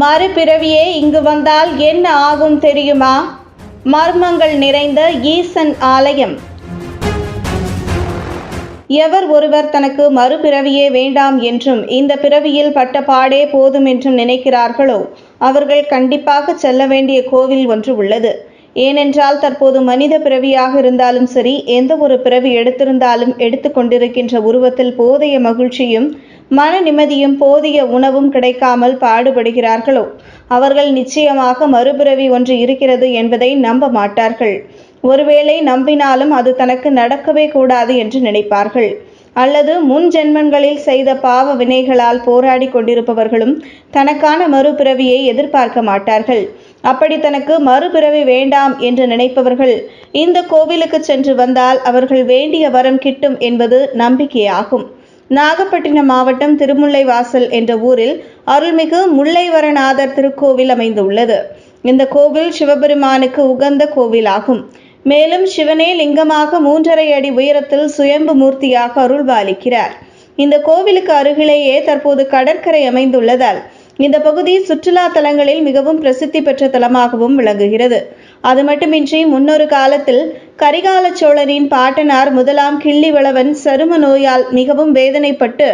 மறுபிறவியே இங்கு வந்தால் என்ன ஆகும் தெரியுமா? மர்மங்கள் நிறைந்த ஈசன் ஆலயம். எவர் ஒருவர் தனக்கு மறுபிறவியே வேண்டாம் என்றும் இந்த பிறவியில் பட்ட பாடே போதும் என்றும் நினைக்கிறார்களோ? அவர்கள் கண்டிப்பாக செல்ல வேண்டிய கோவில் ஒன்று உள்ளது. ஏனென்றால் தற்போது மனித பிறவியாக இருந்தாலும் சரி எந்த ஒரு பிறவி எடுத்திருந்தாலும் எடுத்துக்கொண்டிருக்கின்ற உருவத்தில் போதைய மகிழ்ச்சியும் மன நிம்மதியும் போதிய உணவும் கிடைக்காமல் பாடுபடுகிறார்களோ? அவர்கள் நிச்சயமாக மறுபிறவி ஒன்று இருக்கிறது என்பதை நம்ப மாட்டார்கள். ஒருவேளை நம்பினாலும் அது தனக்கு நடக்கவே கூடாது என்று நினைப்பார்கள். அல்லது முன் ஜென்மங்களில் செய்த பாவ வினைகளால் போராடி கொண்டிருப்பவர்களும் தனக்கான மறுபிறவியை எதிர்பார்க்க மாட்டார்கள். அப்படி தனக்கு மறுபிறவி வேண்டாம் என்று நினைப்பவர்கள் இந்த கோவிலுக்கு சென்று வந்தால் அவர்கள் வேண்டிய வரம் கிட்டும் என்பது நம்பிக்கையாகும். நாகப்பட்டினம் மாவட்டம் திருமுல்லைவாசல் என்ற ஊரில் அருள்மிகு முல்லைவரநாதர் திருக்கோவில் அமைந்துள்ளது. இந்த கோவில் சிவபெருமானுக்கு உகந்த கோவிலாகும். மேலும் சிவனே லிங்கமாக மூன்றரை அடி உயரத்தில் சுயம்பு மூர்த்தியாக அருள்பாலிக்கிறார் இந்த கோவிலுக்கு அருகிலேயே தற்போது கடற்கரை அமைந்துள்ளதால் இந்த பகுதி சுற்றுலா தலங்களில் மிகவும் பிரசித்தி பெற்ற தலமாகவும் விளங்குகிறது. அது மட்டுமின்றி முன்னொரு காலத்தில் கரிகால சோழரின் பாட்டனார் முதலாம் கிள்ளிவளவன் சரும நோயால் மிகவும் வேதனைப்பட்டு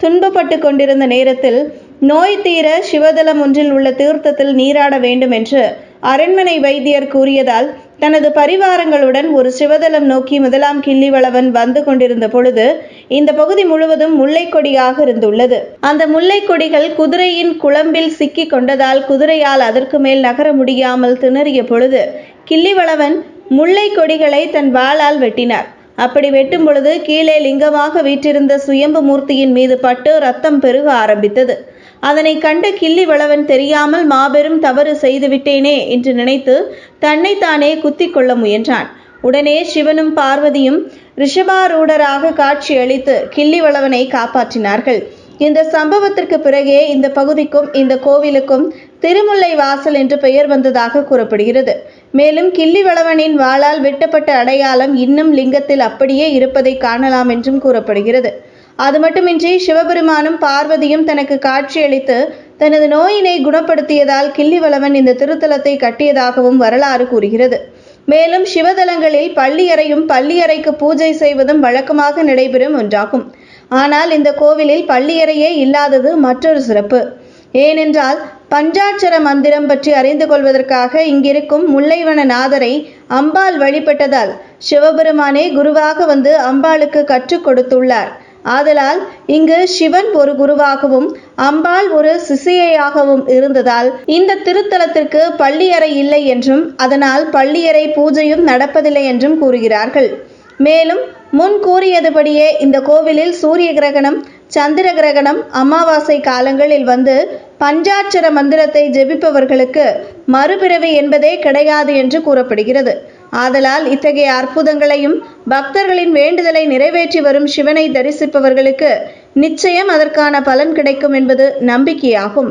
துன்பப்பட்டு கொண்டிருந்த நேரத்தில் நோய் தீர சிவதலம் ஒன்றில் உள்ள தீர்த்தத்தில் நீராட வேண்டும் என்று அரண்மனை வைத்தியர் கூறியதால் தனது பரிவாரங்களுடன் ஒரு சிவதலம் நோக்கி முதலாம் கிள்ளிவளவன் வந்து கொண்டிருந்த பொழுது இந்த பகுதி முழுவதும் முல்லை கொடியாக இருந்துள்ளது. அந்த முல்லை கொடிகள் குதிரையின் குழம்பில் சிக்கி கொண்டதால் குதிரையால் அதற்கு மேல் நகர முடியாமல் திணறிய பொழுது கிள்ளிவளவன் முல்லை கொடிகளை தன் வாளால் வெட்டினார். அப்படி வெட்டும் பொழுது கீழே லிங்கமாக வீற்றிருந்த சுயம்பு மூர்த்தியின் மீது பட்டு ரத்தம் பெருக ஆரம்பித்தது. அதனை கண்ட கிள்ளி வளவன் தெரியாமல் மாபெரும் தவறு செய்துவிட்டேனே என்று நினைத்து தன்னைத்தானே குத்தி கொள்ள முயன்றான். உடனே சிவனும் பார்வதியும் ரிஷபாரூடராக காட்சியளித்து கிள்ளிவளவனை காப்பாற்றினார்கள். இந்த சம்பவத்திற்கு பிறகே இந்த பகுதிக்கும் இந்த கோவிலுக்கும் திருமுல்லை வாசல் என்று பெயர் வந்ததாக கூறப்படுகிறது. மேலும் கிள்ளிவளவனின் வாளால் வெட்டப்பட்ட அடையாளம் இன்னும் லிங்கத்தில் அப்படியே இருப்பதை காணலாம் என்றும் கூறப்படுகிறது. அது மட்டுமின்றி சிவபெருமானும் பார்வதியும் தனக்கு காட்சியளித்து தனது நோயினை குணப்படுத்தியதால் கிள்ளிவளவன் இந்த திருத்தலத்தை கட்டியதாகவும் வரலாறு கூறுகிறது. மேலும் சிவதலங்களில் பள்ளியறையும் பள்ளியறைக்கு பூஜை செய்வதும் வழக்கமாக நடைபெறும் ஒன்றாகும். ஆனால் இந்த கோவிலில் பள்ளியறையே இல்லாதது மற்றொரு சிறப்பு. ஏனென்றால் பஞ்சாட்சர மந்திரம் பற்றி அறிந்து கொள்வதற்காக இங்கிருக்கும் முல்லைவன நாதரை அம்பாள் வழிபட்டதால் சிவபெருமானே குருவாக வந்து அம்பாளுக்கு கற்றுக் கொடுத்துள்ளார். ஆதலால் இங்கு சிவன் ஒரு குருவாகவும் அம்பாள் ஒரு சிசியையாகவும் இருந்ததால் இந்த திருத்தலத்திற்கு பள்ளியறை இல்லை என்றும் அதனால் பள்ளியறை பூஜையும் நடப்பதில்லை என்றும் கூறுகிறார்கள். மேலும் முன் கூறியதுபடியே இந்த கோவிலில் சூரிய கிரகணம் சந்திர கிரகணம் அமாவாசை காலங்களில் வந்து பஞ்சாட்சர மந்திரத்தை ஜெபிப்பவர்களுக்கு மறுபிறவி என்பதே கிடையாது என்று கூறப்படுகிறது. ஆதலால் இத்தகைய அற்புதங்களையும் பக்தர்களின் வேண்டுதலை நிறைவேற்றி வரும் சிவனை தரிசிப்பவர்களுக்கு நிச்சயம் அதற்கான பலன் கிடைக்கும் என்பது நம்பிக்கையாகும்.